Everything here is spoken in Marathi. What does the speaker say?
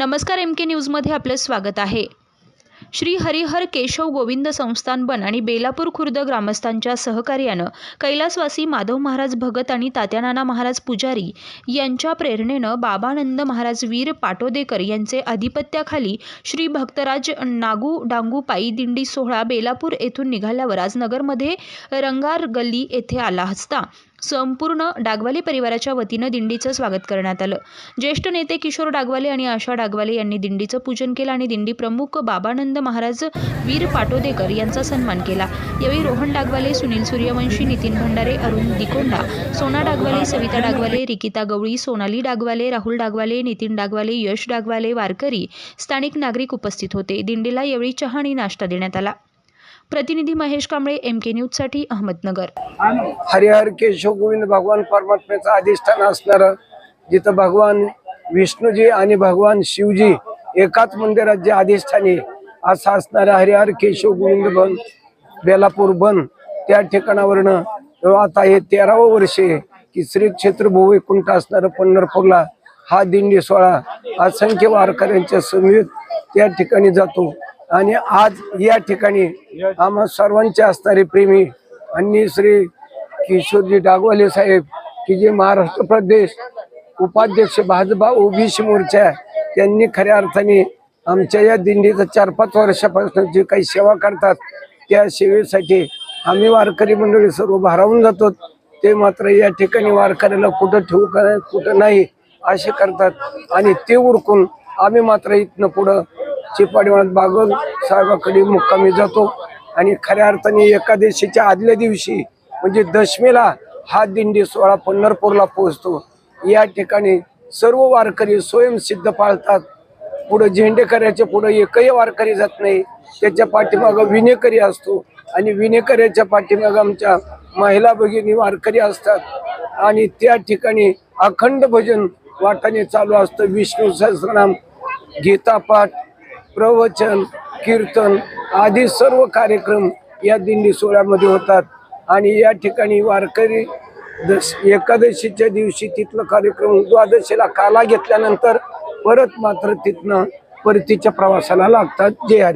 नमस्कार एम के न्यूजमध्ये आपलं स्वागत आहे. श्री हरिहर केशव गोविंद संस्थान बन आणि बेलापूर खुर्द ग्रामस्थांच्या सहकार्यानं कैलासवासी माधव महाराज भगत आणि तात्यानाना महाराज पुजारी यांच्या प्रेरणेनं बाबानंद महाराज वीर पाटोदेकर यांचे अधिपत्याखाली श्री भक्तराज नागू डांगू पायी दिंडी सोहळा बेलापूर येथून निघाल्यावर आज नगरमध्ये रंगार गल्ली येथे आला असता. संपूर्ण डागवाले परिवाराच्या वतीनं दिंडीचं स्वागत करण्यात आलं. ज्येष्ठ नेते किशोर डागवाले आणि आशा डागवाले यांनी दिंडीचं पूजन केलं आणि दिंडी प्रमुख बाबानंद महाराज वीर पाटोदेकर यांचा सन्मान केला. यावेळी रोहन डागवाले सुनील सूर्यवंशी नितीन भंडारे अरुण दिकोंडा सोना डागवाले सविता डागवाले रिकिता गवळी सोनाली डागवाले राहुल डागवाले नितीन डागवाले यश डागवाले वारकरी स्थानिक नागरिक उपस्थित होते. दिंडीला यावेळी चहा आणि नाश्ता देण्यात आला. प्रतिनिधी महेश कांबळे एम के न्यूजसाठी अहमदनगर. हरिहर केशव गोविंद भगवान परमात्म्याचं अधिष्ठान असणारं जिथं भगवान विष्णूजी आणि भगवान शिवजी एकाच मंदिरात जे अधिष्ठानी असं असणारं हरिहर केशव गोविंद बन बेलापूर बन त्या ठिकाणावरनं आता हे तेरावं वर्ष की श्री क्षेत्र भूवैकुंठ असणारं पंढरपूरला हा दिंडी सोहळा असंख्य वारकऱ्यांच्या समेत त्या ठिकाणी जातो. आणि आज या ठिकाणी आम्हा सर्वांचे असणारे प्रेमी आणि श्री किशोरजी डागवाले साहेब की जे महाराष्ट्र प्रदेश उपाध्यक्ष भाजपा ओबीसी मोर्चा त्यांनी खऱ्या अर्थाने आमच्या या दिंडीचं चार पाच वर्षापासून जे काही सेवा करतात त्या सेवेसाठी आम्ही वारकरी मंडळी सर्व भारावून जातो. ते मात्र या ठिकाणी वारकऱ्याला कुठं ठेवू का कुठं नाही असे करतात. आणि ते उरकून आम्ही मात्र इथनं पुढं चिपाडीवाळात बागल साहेबाकडे मुक्कामी जातो. आणि खऱ्या अर्थाने एकादशीच्या आदल्या दिवशी म्हणजे दशमीला हा दिंडी सोहळा पंढरपूरला पोहोचतो. या ठिकाणी सर्व वारकरी स्वयंसिद्ध पाळतात. पुढं झेंडेकऱ्याच्या पुढं एकही वारकरी जात नाही. त्याच्या पाठीमागं विनेकरी असतो. आणि विनेकऱ्याच्या पाठीमागं आमच्या महिला भगिनी वारकरी असतात. आणि त्या ठिकाणी अखंड भजन वाटाने चालू असतं. विष्णू सहस्रनाम गीतापाठ प्रवचन कीर्तन आदी सर्व कार्यक्रम या दिंडी सोहळ्यामध्ये होतात. आणि या ठिकाणी वारकरी दश एकादशीच्या दिवशी तिथलं कार्यक्रम द्वादशीला काला घेतल्यानंतर परत मात्र तिथनं परतीच्या प्रवासाला लागतात. जे आर